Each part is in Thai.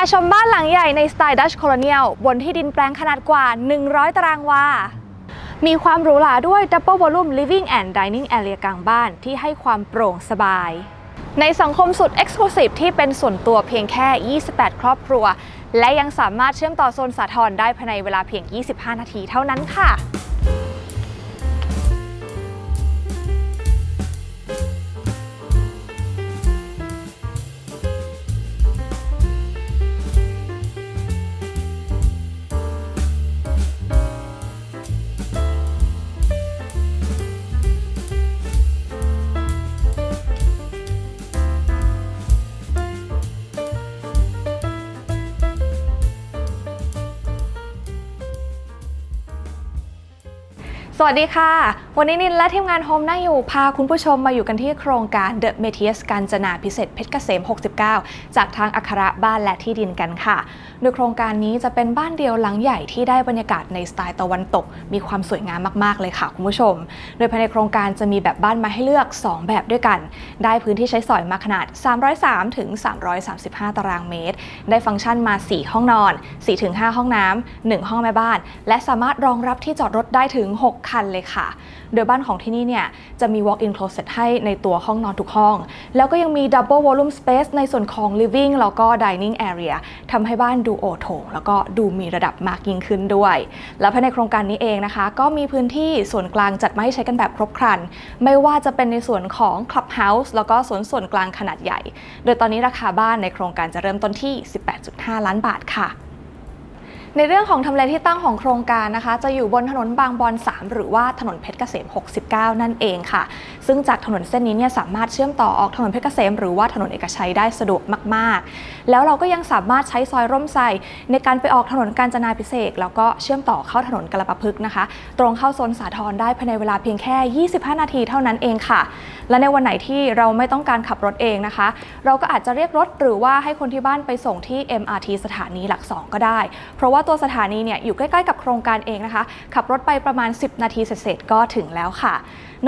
าชมบ้านหลังใหญ่ในสไตล์ดัชโคลเนียลบนที่ดินแปลงขนาดกว่า 100 ตารางวา มีความหรูหราด้วย Double Volume Living and Dining Area กลางบ้านที่ให้ความโปร่งสบาย ในสังคมสุด Exclusive ที่เป็นส่วนตัวเพียงแค่ 28 ครอบครัว และยังสามารถเชื่อมต่อโซนสาทรได้ภายในเวลาเพียง 25 นาทีเท่านั้นค่ะ สวัสดีค่ะ วันนี้นินและทีมงานโฮมนั่งอยู่ พาคุณผู้ชมมาอยู่กันที่โครงการ The m e t i u s การจนาพิเศษเพชรเกษม 69 จากทางอัคระบ้านและที่ดินกันค่ะ โดยโครงการนี้จะเป็นบ้านเดียวหลังใหญ่ที่ได้บรรยากาศในสไตล์ตะวันตก มีความสวยงามมากๆเลยค่ะคุณผู้ชม โดยภายในโครงการจะมีแบบบ้านมาให้เลือก 2 แบบด้วยกัน ได้พื้นที่ใช้สอยมาขนาด 303ถึง335 ตารางเมตร ได้ฟังก์ชันมา 4 ห้องนอน 4-5 ห้องน้ำ1ห้องแม่บ้าน และสามารถรองรับที่จอดรถได้ถึง 6คันเลยค่ะ โดยบ้านของที่นี่เนี่ยจะมี walk-in closet ให้ในตัวห้องนอนทุกห้อง แล้วก็ยังมี double volume space ในส่วนของ living แล้วก็ dining area ทำให้บ้านดูโอโถงแล้วก็ดูมีระดับมากยิ่งขึ้นด้วย แล้วภายในโครงการนี้เองนะคะ ก็มีพื้นที่ส่วนกลางจัดมาให้ใช้กันแบบครบครัน ไม่ว่าจะเป็นในส่วนของ clubhouse แล้วก็สวนส่วนกลางขนาดใหญ่ โดยตอนนี้ราคาบ้านในโครงการจะเริ่มต้นที่ 18.5 ล้านบาทค่ะ ในเรื่องของทำเลที่ตั้งของโครงการนะคะ จะอยู่บนถนนบางบอน 3 หรือว่าถนนเพชรเกษม 69 นั่นเองค่ะ ซึ่งจากถนนเส้นนี้เนี่ยสามารถเชื่อมต่อออกถนนเพชรเกษม หรือว่าถนนเอกชัยได้สะดวกมาก ๆ แล้วเราก็ยังสามารถใช้ซอยร่มไทรในการไปออกถนนกาญจนาพิเศษแล้วก็เชื่อมต่อเข้าถนนกระปะพึกนะคะ ตรงเข้าโซนสาทรได้ภายในเวลาเพียงแค่ 25 นาทีเท่านั้นเองค่ะ และในวันไหนที่เราไม่ต้องการขับรถเองนะคะ เราก็อาจจะเรียกรถหรือว่าให้คนที่บ้านไปส่งที่ MRT สถานีหลัก 2 ก็ได้ เพราะว่าตัวสถานีเนี่ยอยู่ใกล้ๆกับโครงการเองนะคะ ขับรถไปประมาณ 10 นาทีเสร็จๆก็ถึงแล้วค่ะ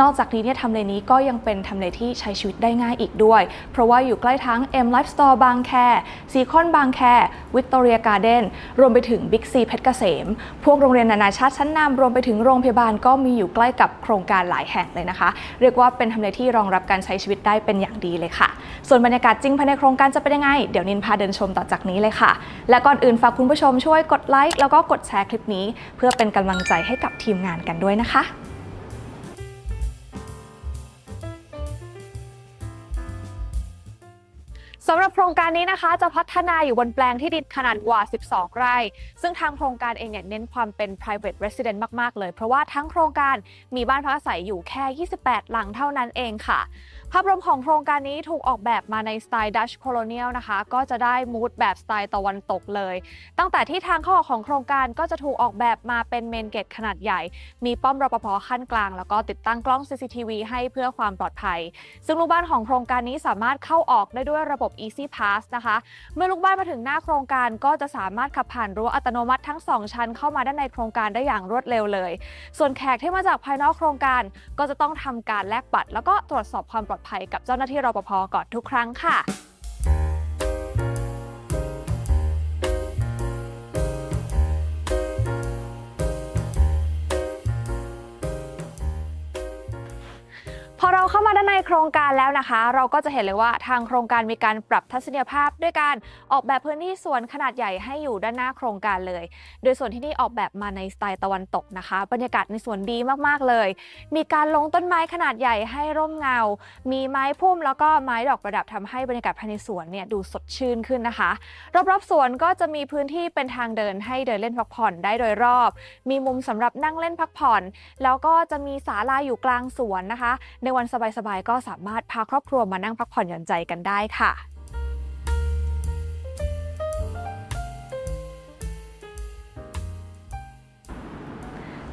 นอกจากนี้เนี่ยทำเลนี้ก็ยังเป็นทำเลที่ใช้ชีวิตได้ง่ายอีกด้วย เพราะว่าอยู่ใกล้ทั้ง M Life Store บางแคซีคอนบางแควิกตอเรียการ์เดนรวมไปถึง Big C เพชรเกษม พวกโรงเรียนนานาชาติชั้นนำรวมไปถึงโรงพยาบาลก็มีอยู่ใกล้กับโครงการหลายแห่งเลยนะคะ เรียกว่าเป็นทำเลที่รองรับการใช้ชีวิตได้เป็นอย่างดีเลยค่ะ ส่วนบรรยากาศจริงภายในโครงการจะเป็นยังไง เดี๋ยวนินพาเดินชมต่อจากนี้เลยค่ะ และก่อนอื่นฝากคุณผู้ชมช่วยกดไลค์แล้วก็กดแชร์คลิปนี้ เพื่อเป็นกำลังใจให้กับทีมงานกันด้วยนะคะ สำหรับโครงการนี้นะคะจะพัฒนาอยู่บนแปลงที่ดินขนาดกว่า 12 ไร่ ซึ่งทางโครงการเองเนี่ยเน้นความเป็น private resident มาก ๆ เลย เพราะว่าทั้งโครงการมีบ้านพักอาศัยอยู่แค่ 28 หลังเท่านั้นเองค่ะ ภาพรวมของโครงการนี้ถูกออกแบบมาในสไตล์ Dutch Colonial นะคะ ก็จะได้มูดแบบสไตล์ตะวันตกเลย ตั้งแต่ที่ทางเข้าออกของโครงการก็จะถูกออกแบบมาเป็นเมนเกตขนาดใหญ่ มีป้อมรปภขั้นกลาง แล้วก็ติดตั้งกล้อง CCTV ให้เพื่อความปลอดภัย ซึ่งลูกบ้านของโครงการนี้สามารถเข้าออกได้ด้วยระบบ Easy Pass นะคะ เมื่อลูกบ้านมาถึงหน้าโครงการก็จะสามารถขับผ่านรั้วอัตโนมัติทั้ง 2 ชั้น เข้ามาด้านในโครงการได้อย่างรวดเร็วเลย ส่วนแขกที่มาจากภายนอกโครงการ ก็จะต้องทำการแลกบัตรแล้วก็ตรวจสอบความปลอดภัยกับเจ้าหน้าที่รปภก่อนทุกครั้งค่ะ พอเราเข้ามาด้านในโครงการแล้วนะคะ เราก็จะเห็นเลยว่าทางโครงการมีการปรับทัศนียภาพ ด้วยการออกแบบพื้นที่สวนขนาดใหญ่ให้อยู่ด้านหน้าโครงการเลย โดยส่วนที่นี่ออกแบบมาในสไตล์ตะวันตกนะคะ บรรยากาศในสวนดีมากๆเลย มีการลงต้นไม้ขนาดใหญ่ให้ร่มเงา มีไม้พุ่มแล้วก็ไม้ดอกประดับทำให้บรรยากาศภายในสวนเนี่ยดูสดชื่นขึ้นนะคะ รอบๆสวนก็จะมีพื้นที่เป็นทางเดินให้เดินเล่นพักผ่อนได้โดยรอบ มีมุมสำหรับนั่งเล่นพักผ่อน แล้วก็จะมีศาลาอยู่กลางสวนนะคะในวันสบายๆก็สามารถพาครอบครัวมานั่งพักผ่อนหย่อนใจกันได้ค่ะ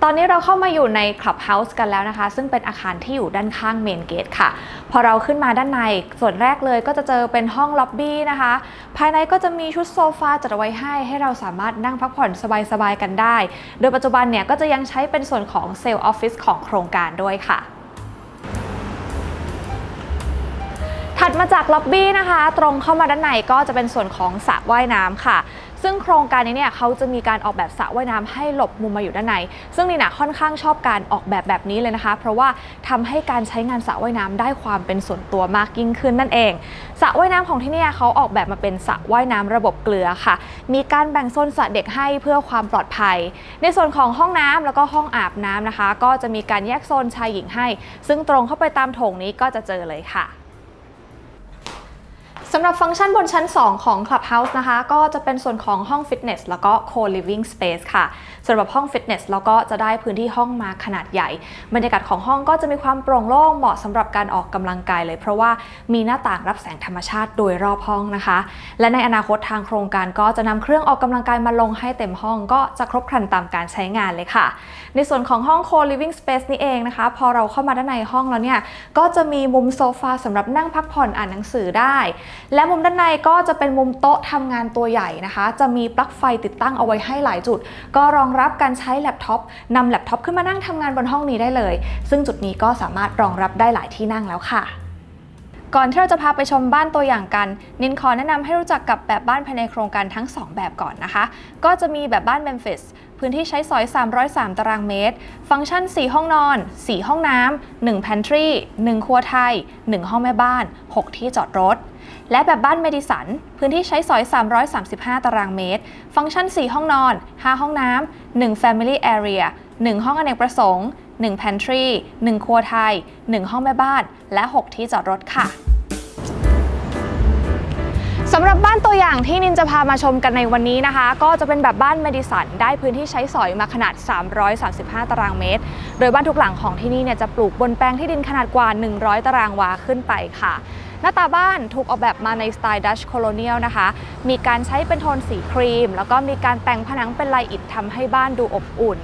ตอนนี้เราเข้ามาอยู่ใน Clubhouse กันแล้วนะคะ ซึ่งเป็นอาคารที่อยู่ด้านข้างเมนเกตค่ะ พอเราขึ้นมาด้านในส่วนแรกเลยก็จะเจอเป็นห้องล็อบบี้นะคะ ภายในก็จะมีชุดโซฟาจัดไว้ให้ ให้เราสามารถนั่งพักผ่อนสบายๆกันได้ โดยปัจจุบันเนี่ยก็จะยังใช้เป็นส่วนของเซลล์ออฟฟิศของโครงการด้วยค่ะ ถัดมาจากล็อบบี้นะคะ ตรงเข้ามาด้านในก็จะเป็นส่วนของสระว่ายน้ำค่ะ ซึ่งโครงการนี้เนี่ยเขาจะมีการออกแบบสระว่ายน้ำให้หลบมุมมาอยู่ด้านใน ซึ่งนี่นะค่อนข้างชอบการออกแบบแบบนี้เลยนะคะ เพราะว่าทำให้การใช้งานสระว่ายน้ำได้ความเป็นส่วนตัวมากยิ่งขึ้นนั่นเองสระว่ายน้ำของที่นี่เขาออกแบบมาเป็นสระว่ายน้ำระบบเกลือค่ะ มีการแบ่งโซนสระเด็กให้เพื่อความปลอดภัย ในส่วนของห้องน้ำแล้วก็ห้องอาบน้ำนะคะ ก็จะมีการแยกโซนชายหญิงให้ ซึ่งตรงเข้าไปตามโถงนี้ก็จะเจอเลยค่ะ สำหรับฟังก์ชันบนชั้น 2 ของ Clubhouse นะคะ ก็จะเป็นส่วนของห้องฟิตเนสแล้วก็ co-living space ค่ะสำหรับห้องฟิตเนสแล้วก็จะได้พื้นที่ห้องมาขนาดใหญ่ บรรยากาศของห้องก็จะมีความโปร่งโล่งเหมาะสำหรับการออกกำลังกายเลย เพราะว่ามีหน้าต่างรับแสงธรรมชาติโดยรอบห้องนะคะ และในอนาคตทางโครงการก็จะนำเครื่องออกกำลังกายมาลงให้เต็มห้องก็จะครบครันตามการใช้งานเลยค่ะ ในส่วนของห้อง co-living space นี่เองนะคะ พอเราเข้ามาด้านในห้องแล้วเนี่ยก็จะมีมุมโซฟาสำหรับนั่งพักผ่อนอ่านหนังสือได้และมุมด้านในก็จะเป็นมุมโต๊ะทำงานตัวใหญ่นะคะ จะมีปลั๊กไฟติดตั้งเอาไว้ให้หลายจุด ก็รองรับการใช้แล็ปท็อปนำแล็ปท็อปขึ้นมานั่งทำงานบนห้องนี้ได้เลย ซึ่งจุดนี้ก็สามารถรองรับได้หลายที่นั่งแล้วค่ะก่อนที่เราจะพาไปชมบ้านตัวอย่างกัน นินขอแนะนำให้รู้จักกับแบบบ้านภายในโครงการทั้ง 2 แบบก่อนนะคะ ก็จะมีแบบบ้านเมมฟิสพื้นที่ใช้สอย 303 ตารางเมตร ฟังก์ชัน 4 ห้องนอน 4 ห้องน้ำ1 pantry 1 ครัวไทย 1 ห้องแม่บ้าน 6 ที่จอดรถ และแบบบ้านเมดิสัน พื้นที่ใช้สอย 335 ตารางเมตร ฟังก์ชัน 4 ห้องนอน 5 ห้องน้ำ 1 family area 1 ห้องอเนกประสงค์ 1 pantry 1 ครัวไทย 1 ห้องแม่บ้าน และ 6 ที่จอดรถค่ะสำหรับบ้านตัวอย่างที่นินจะพามาชมกันในวันนี้นะคะ ก็จะเป็นแบบบ้านเมดิสันได้พื้นที่ใช้สอยมาขนาด 335 ตารางเมตร โดยบ้านทุกหลังของที่นี่เนี่ยจะปลูกบนแปลงที่ดินขนาดกว่า 100 ตารางวาขึ้นไปค่ะ น้าตาบ้านถูกออกแบบมาในสไตล์ดัชโคโลเนียลนะคะ มีการใช้เป็นโทนสีครีม แล้วก็มีการแต่งผนังเป็นลายอิฐทำให้บ้านดูอบอุ่น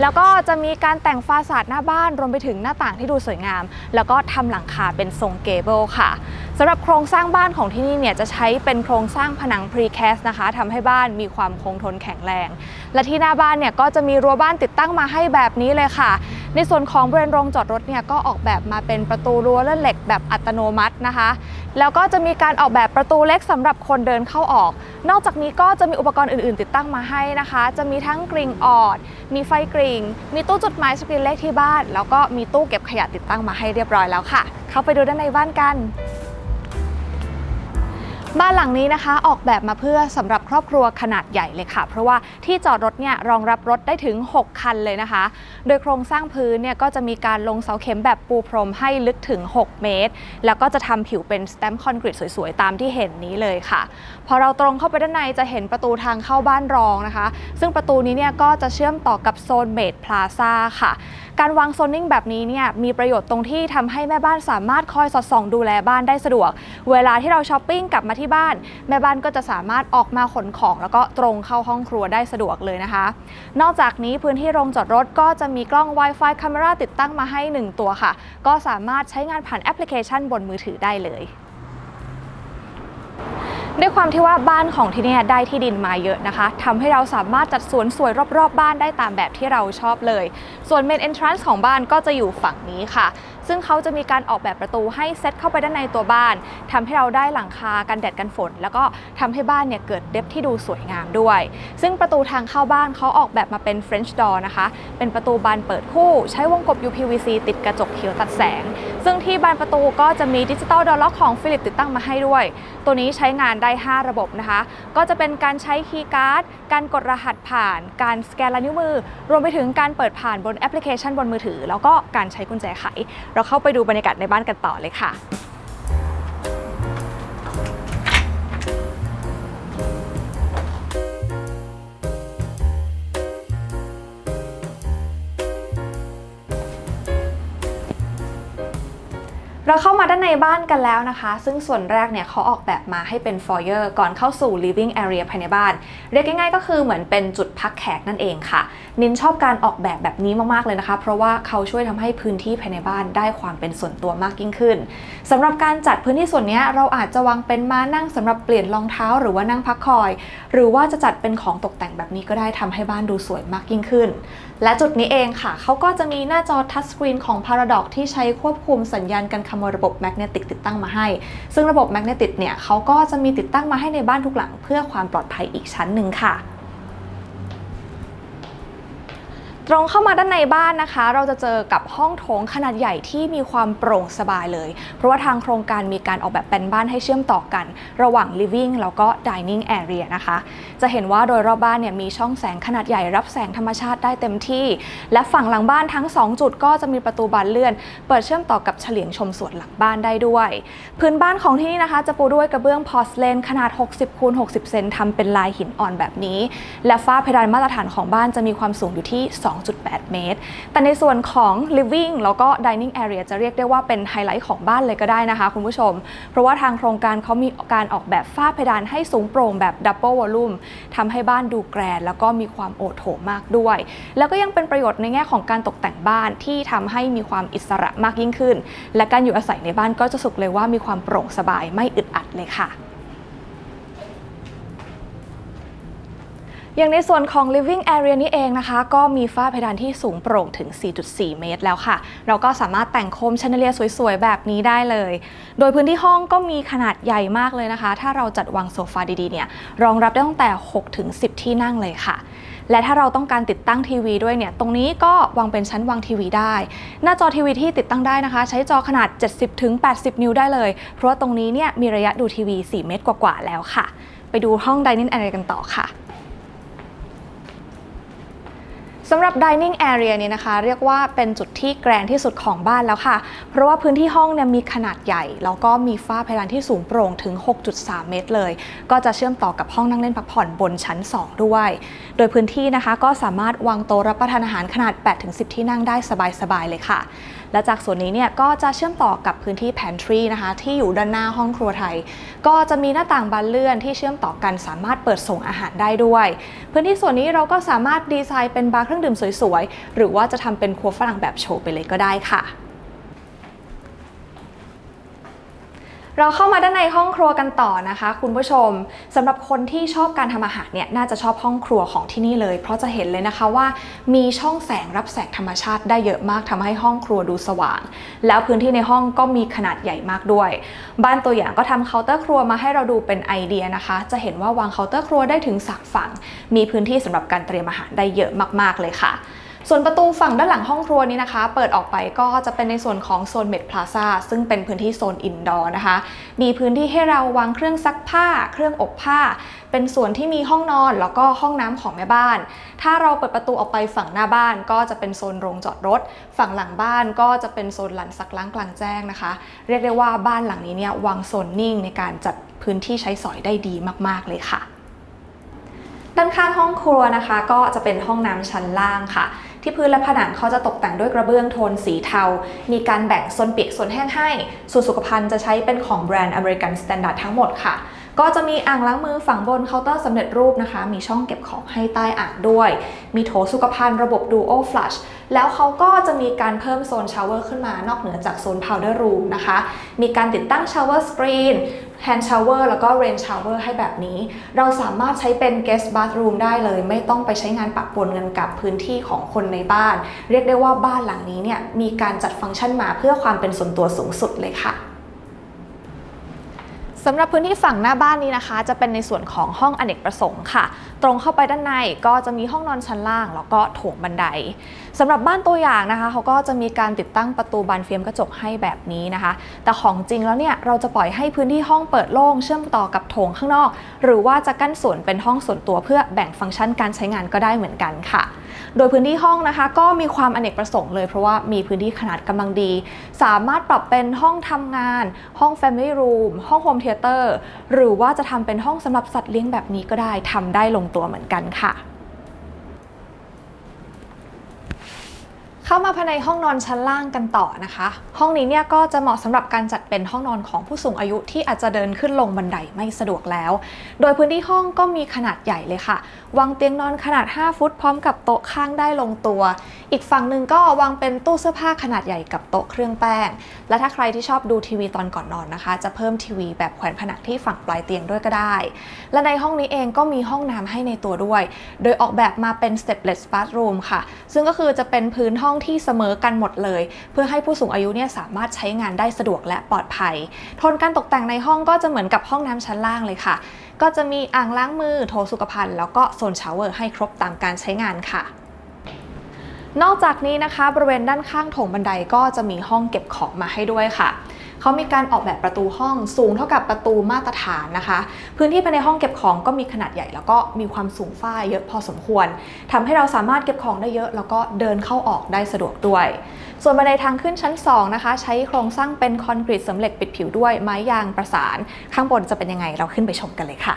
แล้วก็จะมีการแต่งฟาสาดหน้าบ้านรวมไปถึงหน้าต่างที่ดูสวยงาม แล้วก็ทำหลังคาเป็นทรงเกเบิลค่ะสำหรับโครงสร้างบ้านของที่นี่เนี่ยจะใช้เป็นโครงสร้างผนังพรีแคสนะคะทำให้บ้านมีความคงทนแข็งแรง และที่หน้าบ้านเนี่ยก็จะมีรั้วบ้านติดตั้งมาให้แบบนี้เลยค่ะ ในส่วนของบริเวณโรงจอดรถเนี่ยก็ออกแบบมาเป็นประตูรั้วเลื่อนเหล็กแบบอัตโนมัตินะคะ แล้วก็จะมีการออกแบบประตูเล็กสำหรับคนเดินเข้าออก นอกจากนี้ก็จะมีอุปกรณ์อื่น ๆ ติดตั้งมาให้นะคะ จะมีทั้งกริ่งออด มีไฟกริ่ง มีตู้จดหมายสกรีนเลขที่บ้าน แล้วก็มีตู้เก็บขยะติดตั้งมาให้เรียบร้อยแล้วค่ะ เข้าไปดูด้านในบ้านกัน บ้านหลังนี้นะคะออกแบบมาเพื่อสำหรับครอบครัวขนาดใหญ่เลยค่ะ เพราะว่าที่จอดรถเนี่ยรองรับรถได้ถึง 6 คันเลยนะคะ โดยโครงสร้างพื้นเนี่ยก็จะมีการลงเสาเข็มแบบปูพรมให้ลึกถึง 6 เมตร แล้วก็จะทำผิวเป็นสแตมป์คอนกรีตสวยๆ ตามที่เห็นนี้เลยค่ะ พอเราตรงเข้าไปด้านในจะเห็นประตูทางเข้าบ้านรองนะคะ ซึ่งประตูนี้เนี่ยก็จะเชื่อมต่อกับโซนเมดพลาซ่าค่ะ การวางโซนนิ่งแบบนี้เนี่ยมีประโยชน์ตรงที่ทำให้แม่บ้านสามารถคอยสอดส่องดูแลบ้านได้สะดวก เวลาที่เราช้อปปิ้งกลับมาที่บ้าน แม่บ้านก็จะสามารถออกมาขนของแล้วก็ตรงเข้าห้องครัวได้สะดวกเลยนะคะ นอกจากนี้พื้นที่โรงจอดรถก็จะมีกล้อง Wi-Fi Camera ติดตั้งมาให้ 1 ตัวค่ะ ก็สามารถใช้งานผ่านแอปพลิเคชันบนมือถือได้เลยด้วยความที่ว่าบ้านของที่นี่ได้ที่ดินมาเยอะนะคะทำให้เราสามารถจัดสวนสวยรอบๆบบ้านได้ตามแบบที่เราชอบเลย ส่วน Main Entrance ของบ้านก็จะอยู่ฝั่งนี้ค่ะ ซึ่งเขาจะมีการออกแบบประตูให้เซตเข้าไปด้านในตัวบ้านทำให้เราได้หลังคากันแดดกันฝน แล้วก็ทำให้บ้านเนี่ยเกิดเดฟที่ดูสวยงามด้วย ซึ่งประตูทางเข้าบ้านเขาออกแบบมาเป็น French door นะคะ เป็นประตูบานเปิดคู่ ใช้วงกบ UPVC ติดกระจกเขียวตัดแสง ซึ่งที่บานประตูก็จะมีดิจิตอลดอลล็อกของฟิลิปติดตั้งมาให้ด้วย ตัวนี้ใช้งานได้ 5 ระบบนะคะ ก็จะเป็นการใช้คีย์การ์ด การกดรหัสผ่าน การสแกนลายนิ้วมือ รวมไปถึงการเปิดผ่านบนแอปพลิเคชันบนมือถือ แล้วก็การใช้กุญแจไขเราเข้าไปดูบรรยากาศในบ้านกันต่อเลยค่ะ เราเข้ามาด้านในบ้านกันแล้วนะคะ ซึ่งส่วนแรกเนี่ยเขาออกแบบมาให้เป็น foyer ก่อนเข้าสู่ living area ภายในบ้าน เรียกง่ายๆก็คือเหมือนเป็นจุดพักแขกนั่นเองค่ะ นินชอบการออกแบบแบบนี้มากๆเลยนะคะ เพราะว่าเขาช่วยทำให้พื้นที่ภายในบ้านได้ความเป็นส่วนตัวมากยิ่งขึ้นสำหรับการจัดพื้นที่ส่วนนี้เราอาจจะวางเป็นมานั่งสำหรับเปลี่ยนรองเท้า หรือว่านั่งพักคอย หรือว่าจะจัดเป็นของตกแต่งแบบนี้ก็ได้ทำให้บ้านดูสวยมากยิ่งขึ้น และจุดนี้เองค่ะเขาก็จะมีหน้าจอทัชสกรีนของ Paradox ที่ใช้ควบคุมสัญญาณการขโมยยระบบแมกเนติกติดตั้งมาให้ ซึ่งระบบแมกเนติกเนี่ยเขาก็จะมีติดตั้งมาให้ในบ้านทุกหลัง เพื่อความปลอดภัยอีกชั้นหนึ่งค่ะ ตรงเข้ามาด้านในบ้านนะคะ เราจะเจอกับห้องโถงขนาดใหญ่ที่มีความโปร่งสบายเลย เพราะว่าทางโครงการมีการออกแบบเป็นบ้านให้เชื่อมต่อกัน ระหว่าง living แล้วก็ dining area นะคะ จะเห็นว่าโดยรอบบ้านเนี่ยมีช่องแสงขนาดใหญ่รับแสงธรรมชาติได้เต็มที่ และฝั่งหลังบ้านทั้ง 2 จุดก็จะมีประตูบานเลื่อน เปิดเชื่อมต่อกับเฉลียงชมสวนหลังบ้านได้ด้วย พื้นบ้านของที่นี่นะคะจะปูด้วยกระเบื้องพอสเลนขนาด 60คูณ60 เซนทำเป็นลายหินอ่อนแบบนี้ และฝ้าเพดานมาตรฐานของบ้านจะมีความสูงอยู่ที่2.8 เมตร แต่ในส่วนของ living แล้วก็ dining area จะเรียกได้ว่าเป็นไฮไลท์ของบ้านเลยก็ได้นะคะคุณผู้ชม เพราะว่าทางโครงการเขามีการออกแบบฝ้าเพดานให้สูงโปร่งแบบ double volume ทำให้บ้านดูแกรนแล้วก็มีความโอโถมากด้วย แล้วก็ยังเป็นประโยชน์ในแง่ของการตกแต่งบ้านที่ทำให้มีความอิสระมากยิ่งขึ้น และการอยู่อาศัยในบ้านก็จะสุขเลยว่ามีความโปร่งสบายไม่อึดอัดเลยค่ะ อย่างในส่วนของ living area นี้เองนะคะ ก็มีฝ้าเพดานที่สูงโปร่งถึง 4.4 เมตรแล้วค่ะ เราก็สามารถแต่งโคมแชนเดเลียสวยๆ แบบนี้ได้เลย โดยพื้นที่ห้องก็มีขนาดใหญ่มากเลยนะคะ ถ้าเราจัดวางโซฟาดีๆ เนี่ย รองรับได้ตั้งแต่6ถึง10 ที่นั่งเลยค่ะ และถ้าเราต้องการติดตั้งทีวีด้วยเนี่ย ตรงนี้ก็วางเป็นชั้นวางทีวีได้ หน้าจอทีวีที่ติดตั้งได้นะคะ ใช้จอขนาด 70ถึง80 นิ้วได้เลย เพราะว่าตรงนี้เนี่ยมีระยะดูทีวี 4 เมตรกว่าๆ แล้วค่ะ ไปดูห้อง dining area กันต่อค่ะ สำหรับ dining area นี้นะคะ เรียกว่าเป็นจุดที่แกรนที่สุดของบ้านแล้วค่ะ เพราะว่าพื้นที่ห้องเนี่ยมีขนาดใหญ่ แล้วก็มีฝ้าเพดานที่สูงโปร่งถึง 6.3 เมตรเลย ก็จะเชื่อมต่อกับห้องนั่งเล่นพักผ่อนบนชั้น 2 ด้วย โดยพื้นที่นะคะก็สามารถวางโต๊ะรับประทานอาหารขนาด 8-10 ที่นั่งได้สบายๆเลยค่ะ และจากส่วนนี้เนี่ยก็จะเชื่อมต่อกับพื้นที่ pantry นะคะที่อยู่ด้านหน้าห้องครัวไทย ก็จะมีหน้าต่างบานเลื่อนที่เชื่อมต่อกันสามารถเปิดส่งอาหารได้ด้วย พื้นที่ส่วนนี้เราก็สามารถดีไซน์เป็นบาร์เครื่องดื่มสวยๆ หรือว่าจะทำเป็นครัวฝรั่งแบบโชว์ไปเลยก็ได้ค่ะ เราเข้ามาด้านในห้องครัวกันต่อนะคะ คุณผู้ชมสำหรับคนที่ชอบการทำอาหารเนี่ยน่าจะชอบห้องครัวของที่นี่เลย เพราะจะเห็นเลยนะคะว่า มีช่องแสงรับแสงธรรมชาติได้เยอะมากทำให้ห้องครัวดูสว่าง แล้วพื้นที่ในห้องก็มีขนาดใหญ่มากด้วย บ้านตัวอย่างก็ทำเคาน์เตอร์ครัวมาให้เราดูเป็นไอเดียนะคะ จะเห็นว่าวางเคาน์เตอร์ครัวได้ถึงสามฝั่ง มีพื้นที่สำหรับการเตรียมอาหารได้เยอะมากๆเลยค่ะ ส่วนประตูฝั่งด้านหลังห้องครัวนี้นะคะ เปิดออกไปก็จะเป็นในส่วนของโซนเมดพลาซ่าซึ่งเป็นพื้นที่โซนอินดอร์นะคะ มีพื้นที่ให้เราวางเครื่องซักผ้า เครื่องอบผ้า เป็นส่วนที่มีห้องนอนแล้วก็ห้องน้ำของแม่บ้าน ถ้าเราเปิดประตูออกไปฝั่งหน้าบ้าน ก็จะเป็นโซนโรงจอดรถ ฝั่งหลังบ้านก็จะเป็นโซนหลันซักล้างกลางแจ้งนะคะ เรียกได้ว่าบ้านหลังนี้เนี่ยวางโซนนิ่งในการจัดพื้นที่ใช้สอยได้ดีมาก ๆ เลยค่ะ ด้านข้างห้องครัวนะคะ ก็จะเป็นห้องน้ำชั้นล่างค่ะ ที่พื้นและผนังเขาจะตกแต่งด้วยกระเบื้องโทนสีเทา มีการแบ่งโซนเปียกโซนแห้งให้ ส่วนสุขภัณฑ์จะใช้เป็นของแบรนด์อเมริกันสแตนดาร์ดทั้งหมดค่ะก็จะมีอ่างล้างมือฝั่งบนเคาน์เตอร์สำเร็จรูปนะคะ มีช่องเก็บของให้ใต้อ่างด้วย มีโถสุขภัณฑ์ระบบ Duo Flush แล้วเขาก็จะมีการเพิ่มโซนชาวเวอร์ขึ้นมานอกเหนือจากโซน powder room นะคะ มีการติดตั้งชาวเวอร์สกรีน hand shower แล้วก็ rain shower ให้แบบนี้ เราสามารถใช้เป็น guest bathroom ได้เลย ไม่ต้องไปใช้งานปะปนกันกับพื้นที่ของคนในบ้าน เรียกได้ว่าบ้านหลังนี้เนี่ยมีการจัดฟังก์ชันมาเพื่อความเป็นส่วนตัวสูงสุดเลยค่ะ สำหรับพื้นที่ฝั่งหน้าบ้านนี้นะคะ จะเป็นในส่วนของห้องอเนกประสงค์ค่ะ ตรงเข้าไปด้านในก็จะมีห้องนอนชั้นล่าง แล้วก็โถงบันไดสำหรับบ้านตัวอย่างนะคะเขาก็จะมีการติดตั้งประตูบานเฟียมกระจกให้แบบนี้นะคะ แต่ของจริงแล้วเนี่ยเราจะปล่อยให้พื้นที่ห้องเปิดโล่งเชื่อมต่อกับโถงข้างนอก หรือว่าจะกั้นส่วนเป็นห้องส่วนตัวเพื่อแบ่งฟังก์ชันการใช้งานก็ได้เหมือนกันค่ะ โดยพื้นที่ห้องนะคะ ก็มีความอเนกประสงค์เลย เพราะว่ามีพื้นที่ขนาดกำลังดี สามารถปรับเป็นห้องทำงาน ห้อง Family Room ห้อง Home Theater หรือว่าจะทำเป็นห้องสำหรับสัตว์เลี้ยงแบบนี้ก็ได้ทำได้ลงตัวเหมือนกันค่ะ เข้ามาภายในห้องนอนชั้นล่างกันต่อนะคะ ห้องนี้เนี่ยก็จะเหมาะสำหรับการจัดเป็นห้องนอนของผู้สูงอายุที่อาจจะเดินขึ้นลงบันไดไม่สะดวกแล้ว โดยพื้นที่ห้องก็มีขนาดใหญ่เลยค่ะ วางเตียงนอนขนาด 5 ฟุตพร้อมกับโต๊ะข้างได้ลงตัวอีกฝั่งหนึ่งก็วางเป็นตู้เสื้อผ้าขนาดใหญ่กับโต๊ะเครื่องแป้ง และถ้าใครที่ชอบดูทีวีตอนก่อนนอนนะคะ จะเพิ่มทีวีแบบแขวนผนังที่ฝั่งปลายเตียงด้วยก็ได้ และในห้องนี้เองก็มีห้องน้ำให้ในตัวด้วย โดยออกแบบมาเป็น stepless bathroom ค่ะ ซึ่งก็คือจะเป็นพื้นห้องที่เสมอกันหมดเลย เพื่อให้ผู้สูงอายุเนี่ยสามารถใช้งานได้สะดวกและปลอดภัย โทนการตกแต่งในห้องก็จะเหมือนกับห้องน้ำชั้นล่างเลยค่ะ ก็จะมีอ่างล้างมือ โถสุขภัณฑ์ แล้วก็โซนชาวเวอร์ให้ครบตามการใช้งานค่ะ นอกจากนี้นะคะ บริเวณด้านข้างโถงบันไดก็จะมีห้องเก็บของมาให้ด้วยค่ะเขามีการออกแบบประตูห้องสูงเท่ากับประตูมาตรฐานนะคะ พื้นที่ภายในห้องเก็บของก็มีขนาดใหญ่แล้วก็มีความสูงฝ้าเยอะพอสมควรทำให้เราสามารถเก็บของได้เยอะแล้วก็เดินเข้าออกได้สะดวกด้วย ส่วนบันไดทางขึ้นชั้น 2 นะคะ ใช้โครงสร้างเป็นคอนกรีตเสำเร็จปิดผิวด้วยไม้ยางประสาน ข้างบนจะเป็นยังไงเราขึ้นไปชมกันเลยค่ะ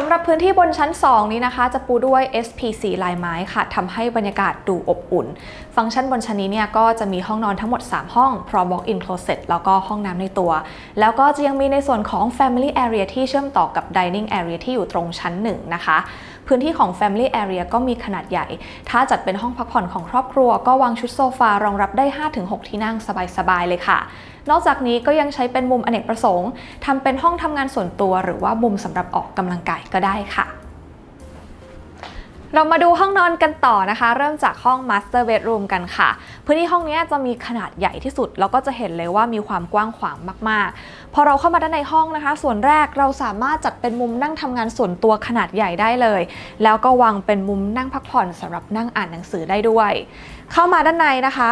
สำหรับพื้นที่บนชั้น 2 นี้นะคะ จะปูด้วย SPC ลายไม้ค่ะทำให้บรรยากาศดูอบอุ่น ฟังก์ชันบนชั้นนี้เนี่ยก็จะมีห้องนอนทั้งหมด 3 ห้องพร้อม walk-in closet แล้วก็ห้องน้ำในตัว แล้วก็จะยังมีในส่วนของ family area ที่เชื่อมต่อกับ dining area ที่อยู่ตรงชั้น 1 นะคะ พื้นที่ของ Family Area ก็มีขนาดใหญ่ ถ้าจัดเป็นห้องพักผ่อนของครอบครัว ก็วางชุดโซฟารองรับได้ 5-6 ที่นั่งสบายๆเลยค่ะนอกจากนี้ก็ยังใช้เป็นมุมอเนกประสงค์ทำเป็นห้องทำงานส่วนตัว หรือว่ามุมสำหรับออกกำลังกายก็ได้ค่ะ เรามาดูห้องนอนกันต่อนะคะ เริ่มจากห้อง Master Bedroom กันค่ะ พื้นที่ห้องนี้จะมีขนาดใหญ่ที่สุด แล้วก็จะเห็นเลยว่ามีความกว้างขวางมาก ๆ พอเราเข้ามาด้านในห้องนะคะ ส่วนแรกเราสามารถจัดเป็นมุมนั่งทำงานส่วนตัวขนาดใหญ่ได้เลย แล้วก็วางเป็นมุมนั่งพักผ่อนสำหรับนั่งอ่านหนังสือได้ด้วย เข้ามาด้านในนะคะ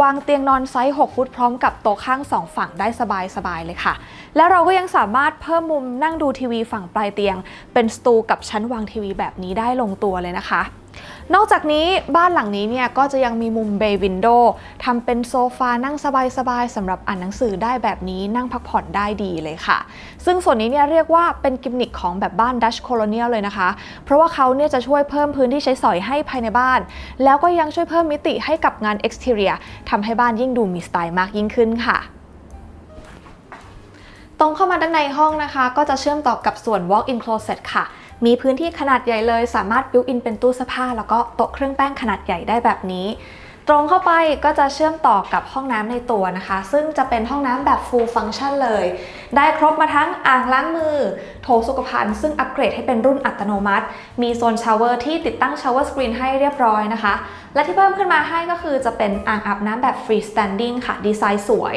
วางเตียงนอนไซส์ 6 ฟุตพร้อมกับโต๊ะข้างสองฝั่งได้สบายๆเลยค่ะ แล้วเราก็ยังสามารถเพิ่มมุมนั่งดูทีวีฝั่งปลายเตียง เป็นสตูกับชั้นวางทีวีแบบนี้ได้ลงตัวเลยนะคะ นอกจากนี้บ้านหลังนี้เนี่ยก็จะยังมีมุมเบย์วินโดว์ทำเป็นโซฟานั่งสบายๆสำหรับอ่านหนังสือได้แบบนี้นั่งพักผ่อนได้ดีเลยค่ะ ซึ่งส่วนนี้เนี่ยเรียกว่าเป็นกิมมิคของแบบบ้านดัชโคโลเนียลเลยนะคะ เพราะว่าเขาเนี่ยจะช่วยเพิ่มพื้นที่ใช้สอยให้ภายในบ้าน แล้วก็ยังช่วยเพิ่มมิติให้กับงาน exterior ทำให้บ้านยิ่งดูมีสไตล์มากยิ่งขึ้นค่ะตรงเข้ามาด้านในห้องนะคะ ก็จะเชื่อมต่อกับส่วน walk-in closet ค่ะ มีพื้นที่ขนาดใหญ่เลย สามารถ built in เป็นตู้เสื้อผ้า แล้วก็โต๊ะเครื่องแป้งขนาดใหญ่ได้แบบนี้ ตรงเข้าไปก็จะเชื่อมต่อกับห้องน้ำในตัวนะคะ ซึ่งจะเป็นห้องน้ำแบบ full function เลย ได้ครบมาทั้งอ่างล้างมือ โถสุขภัณฑ์ซึ่งอัปเกรดให้เป็นรุ่นอัตโนมัติ มีโซนชาวเวอร์ที่ติดตั้งชาวเวอร์สกรีนให้เรียบร้อยนะคะ และที่เพิ่มขึ้นมาให้ก็คือจะเป็นอ่างอาบน้ำแบบ freestanding ค่ะ ดีไซน์สวย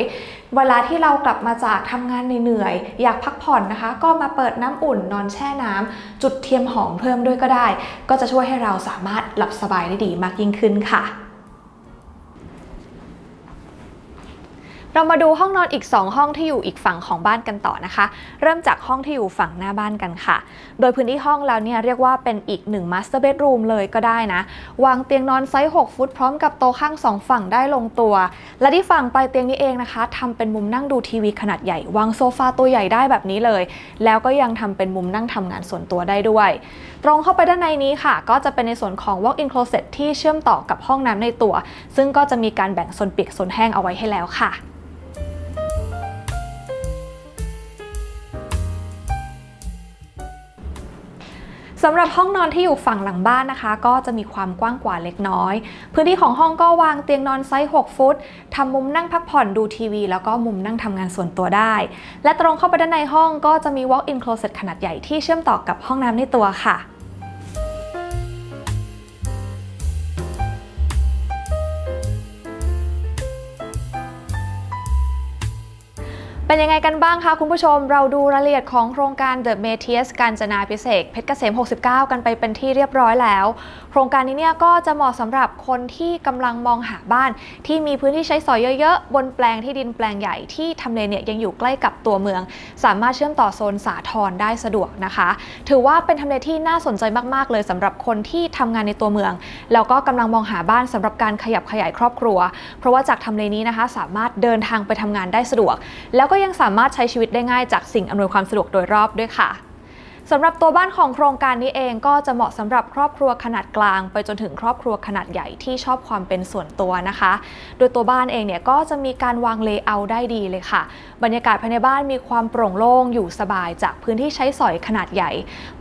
เวลาที่เรากลับมาจากทำงานเหนื่อยๆอยากพักผ่อนนะคะ ก็มาเปิดน้ำอุ่นนอนแช่น้ำจุดเทียมหอมเพิ่มด้วยก็ได้ ก็จะช่วยให้เราสามารถหลับสบายได้ดีมากยิ่งขึ้นค่ะ เรามาดูห้องนอนอีก 2 ห้องที่อยู่อีกฝั่งของบ้านกันต่อนะคะ เริ่มจากห้องที่อยู่ฝั่งหน้าบ้านกันค่ะ โดยพื้นที่ห้องแล้วเนี่ยเรียกว่าเป็นอีกหนึ่ง master bedroom เลยก็ได้นะ วางเตียงนอนไซส์ 6 ฟุตพร้อมกับโต๊ะข้าง 2 ฝั่งได้ลงตัว และที่ฝั่งปลายเตียงนี้เองนะคะทำเป็นมุมนั่งดูทีวีขนาดใหญ่ วางโซฟาตัวใหญ่ได้แบบนี้เลย แล้วก็ยังทำเป็นมุมนั่งทำงานส่วนตัวได้ด้วย ตรงเข้าไปด้านในนี้ค่ะ ก็จะเป็นในส่วนของ walk-in closet ที่เชื่อมต่อกับห้องน้ำในตัว ซึ่งก็จะมีการแบ่งโซนเปียกโซนแห้งเอาไว้ให้แล้วค่ะ สำหรับห้องนอนที่อยู่ฝั่งหลังบ้านนะคะ ก็จะมีความกว้างกว่าเล็กน้อย พื้นที่ของห้องก็วางเตียงนอนไซส์ 6 ฟุตทำมุมนั่งพักผ่อนดูทีวี แล้วก็มุมนั่งทำงานส่วนตัวได้ และตรงเข้าไปด้านในห้องก็จะมี walk-in closet ขนาดใหญ่ที่เชื่อมต่อกับห้องน้ำในตัวค่ะเป็นยังไงกัน บ้างคะคุณผู้ชมเราดูรายละเอียดของโครงการ The m e t i u s การจนาพิเศษเพชรเกษม 69 กันไปเป็นที่เรียบร้อยแล้ว โครงการนี้เนี่ยก็จะเหมาะสำหรับคนที่กำลังมองหาบ้าน ที่มีพื้นที่ใช้สอยเยอะๆ บนแปลงที่ดินแปลงใหญ่ที่ทำเลเนี่ยยังอยู่ใกล้กับตัวเมือง สามารถเชื่อมต่อโซนสาทรได้สะดวกนะคะ ถือว่าเป็นทำเลที่น่าสนใจมากๆ เลยสำหรับคนที่ทำงานในตัวเมือง แล้วก็กำลังมองหาบ้านสำหรับการขยับขยายครอบครัว เพราะว่าจากทำเลนี้นะคะ สามารถเดินทางไปทำงานได้สะดวก แล้วก็ยังสามารถใช้ชีวิตได้ง่ายจากสิ่งอำนวยความสะดวกโดยรอบด้วยค่ะ สำหรับตัวบ้านของโครงการนี้เองก็จะเหมาะสำหรับครอบครัวขนาดกลาง ไปจนถึงครอบครัวขนาดใหญ่ที่ชอบความเป็นส่วนตัวนะคะ โดยตัวบ้านเองเนี่ยก็จะมีการวางเลเยอร์ได้ดีเลยค่ะ บรรยากาศภายในบ้านมีความโปร่งโล่งอยู่สบายจากพื้นที่ใช้สอยขนาดใหญ่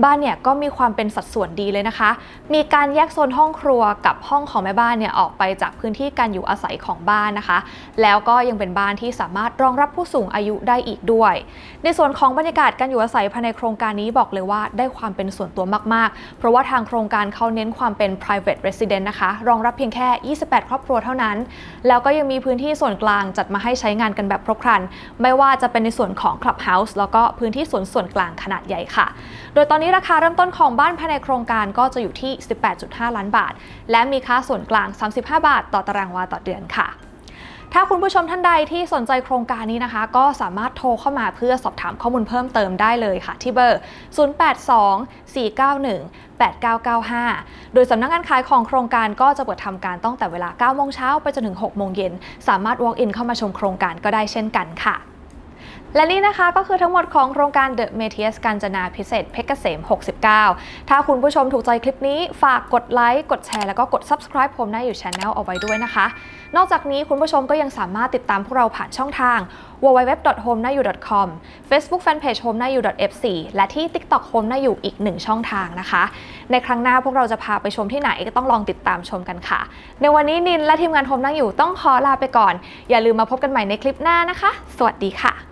บ้านเนี่ยก็มีความเป็นสัดส่วนดีเลยนะคะ มีการแยกโซนห้องครัวกับห้องของแม่บ้านเนี่ยออกไปจากพื้นที่การอยู่อาศัยของบ้านนะคะ แล้วก็ยังเป็นบ้านที่สามารถรองรับผู้สูงอายุได้อีกด้วย ในส่วนของบรรยากาศการอยู่อาศัยภายในโครงการนี้บอกเลยว่าได้ความเป็นส่วนตัวมาก ๆ เพราะว่าทางโครงการเขาเน้นความเป็น private resident นะคะ รองรับเพียงแค่ 28 ครอบครัวเท่านั้น แล้วก็ยังมีพื้นที่ส่วนกลางจัดมาให้ใช้งานกันแบบครบครัน ไม่ว่าจะเป็นในส่วนของ clubhouse แล้วก็พื้นที่สวนส่วนกลางขนาดใหญ่ค่ะ โดยตอนนี้ราคาเริ่มต้นของบ้านภายในโครงการก็จะอยู่ที่ 18.5 ล้านบาท และมีค่าส่วนกลาง 35 บาท ต่อตารางวาต่อเดือนค่ะ ถ้าคุณผู้ชมท่านใดที่สนใจโครงการนี้นะคะ ก็สามารถโทรเข้ามาเพื่อสอบถามข้อมูลเพิ่มเติมได้เลยค่ะ ที่เบอร์ 082-491-8995 โดยสำนักงานขายของโครงการก็จะเปิดทำการตั้งแต่เวลา 9 โมงเช้าไปจนถึง 6 โมงเย็น สามารถ walk in เข้ามาชมโครงการก็ได้เช่นกันค่ะ และนี่นะคะก็คือทั้งหมดของโครงการ The m e t i u s การจนาพิเศษเพชรเกษม 69 ถ้าคุณผู้ชมถูกใจคลิปนี้ฝากกดไลค์ กดแชร์ แล้วก็กด subscribe ผมได้อยู่ Channel เอาไว้ด้วยนะคะ นอกจากนี้คุณผู้ชมก็ยังสามารถติดตามพวกเราผ่านช่องทาง www.homenayu.com Facebook Fanpage homenayu.fc และที่ TikTok home นาอยู่อีกหนึ่งช่องทางนะคะ ในครั้งหน้าพวกเราจะพาไปชมที่ไหนก็ต้องลองติดตามชมกันค่ะ ในวันนี้นินและทีมงานโฮมนั่งอยู่ต้องขอลาไปก่อน อย่าลืมมาพบกันใหม่ในคลิปหน้านะคะ สวัสดีค่ะ